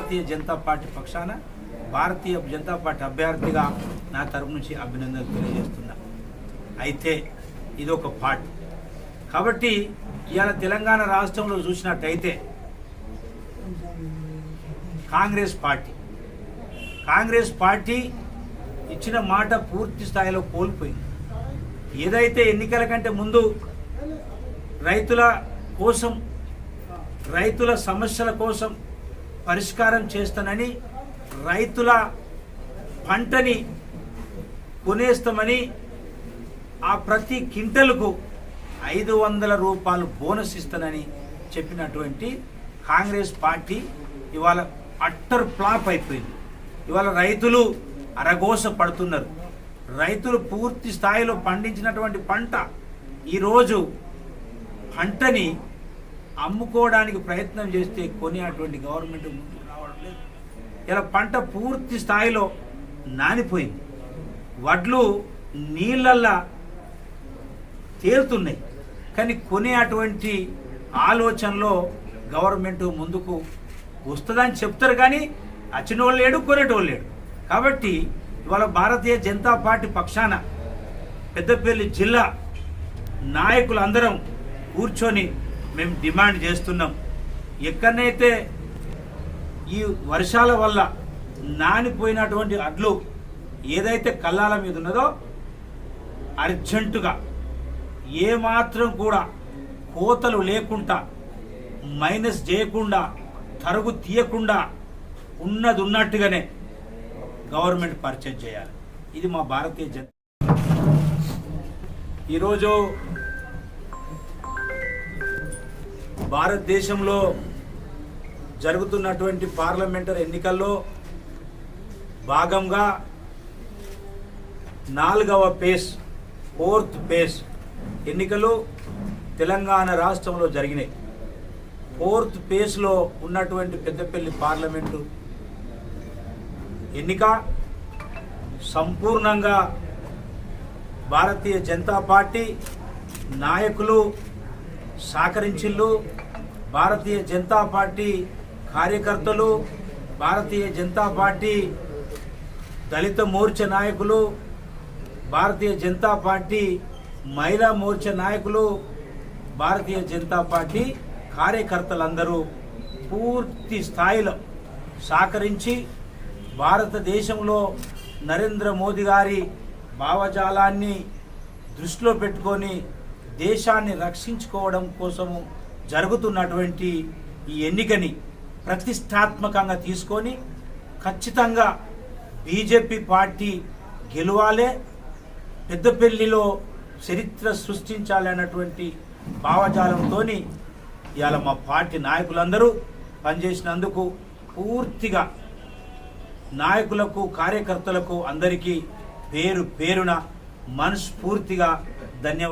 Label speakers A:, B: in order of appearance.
A: భారతీయ Janata party పక్షాన భారతీయ Janata party అభ్యర్థిగా నా తరపు నుంచి అభినందనలు తెలియజేస్తున్నా. అయితే ఇది ఒక పార్ట్. కాబట్టి ఇవాళ తెలంగాణ రాష్ట్రంలో చూసినట్టయితే కాంగ్రెస్ పార్టీ. కాంగ్రెస్ పార్టీ ఇచ్చిన మాట పూర్తి స్థాయిలో కోల్పోయింది. ఏదైతే ఎన్నికల కంటే ముందు రైతుల కోసం రైతుల సమస్యల కోసం పరిష్కారం చేస్తానని రైతుల పంటని కొనేస్తామని ఆ ప్రతి క్వింటల్కు ఐదు వందల రూపాయలు బోనస్ ఇస్తానని చెప్పినటువంటి కాంగ్రెస్ పార్టీ ఇవాళ అట్టర్ ఫ్లాప్ అయిపోయింది. ఇవాళ రైతులు అరగోస పడుతున్నారు. రైతులు పూర్తి స్థాయిలో పండించినటువంటి పంట ఈరోజు పంటని అమ్ముకోవడానికి ప్రయత్నం చేస్తే కొనేటువంటి గవర్నమెంట్ ముందుకు రావడం లేదు. ఇలా పంట పూర్తి స్థాయిలో నానిపోయింది. వడ్లు నీళ్ళల్లా తేలుతున్నాయి. కానీ కొనే అటువంటి ఆలోచనలో గవర్నమెంట్ ముందుకు వస్తుందని చెప్తారు కానీ అచ్చినోళ్ళు వాళ్ళు లేడు కొనేటోళ్ళు లేడు. కాబట్టి ఇవాళ భారతీయ జనతా పార్టీ పక్షాన పెద్దపల్లి జిల్లా నాయకులందరం కూర్చొని మేము డిమాండ్ చేస్తున్నాం. ఎక్కడనైతే ఈ వర్షాల వల్ల నానిపోయినటువంటి అడ్లు ఏదైతే కల్లాల మీద ఉన్నదో అర్జెంటుగా ఏమాత్రం కూడా కోతలు లేకుండా మైనస్ చేయకుండా తరుగు తీయకుండా ఉన్నది ఉన్నట్టుగానే గవర్నమెంట్ పర్చేజ్ చేయాలి. ఇది మా భారతీయ జన ఈరోజు భారతదేశంలో జరుగుతున్నటువంటి పార్లమెంటరీ ఎన్నికల్లో భాగంగా నాలుగవ పేస్ ఫోర్త్ పేస్ ఎన్నికలు తెలంగాణ రాష్ట్రంలో జరిగినాయి. ఫోర్త్ పేస్లో ఉన్నటువంటి పెద్దపల్లి పార్లమెంటు ఎన్నిక సంపూర్ణంగా భారతీయ జనతా పార్టీ నాయకులు సహకరించిళ్ళు. భారతీయ జనతా పార్టీ కార్యకర్తలు భారతీయ జనతా పార్టీ దళిత మోర్చా నాయకులు భారతీయ జనతా పార్టీ మహిళా మోర్చా నాయకులు భారతీయ జనతా పార్టీ కార్యకర్తలందరూ పూర్తి స్థాయిలో సహకరించి భారతదేశంలో నరేంద్ర మోదీ గారి భావజాలాన్ని దృష్టిలో పెట్టుకొని దేశాన్ని రక్షించుకోవడం కోసము జరుగుతున్నటువంటి ఈ ఎన్నికని ప్రతిష్టాత్మకంగా తీసుకొని ఖచ్చితంగా బీజేపీ పార్టీ గెలవాలే పెద్దపల్లిలో చరిత్ర సృష్టించాలన్నటువంటి భావజాలంతో ఇవాళ మా పార్టీ నాయకులందరూ పనిచేసినందుకు పూర్తిగా నాయకులకు కార్యకర్తలకు అందరికీ పేరు పేరున మనస్ఫూర్తిగా ధన్యవాదాలు.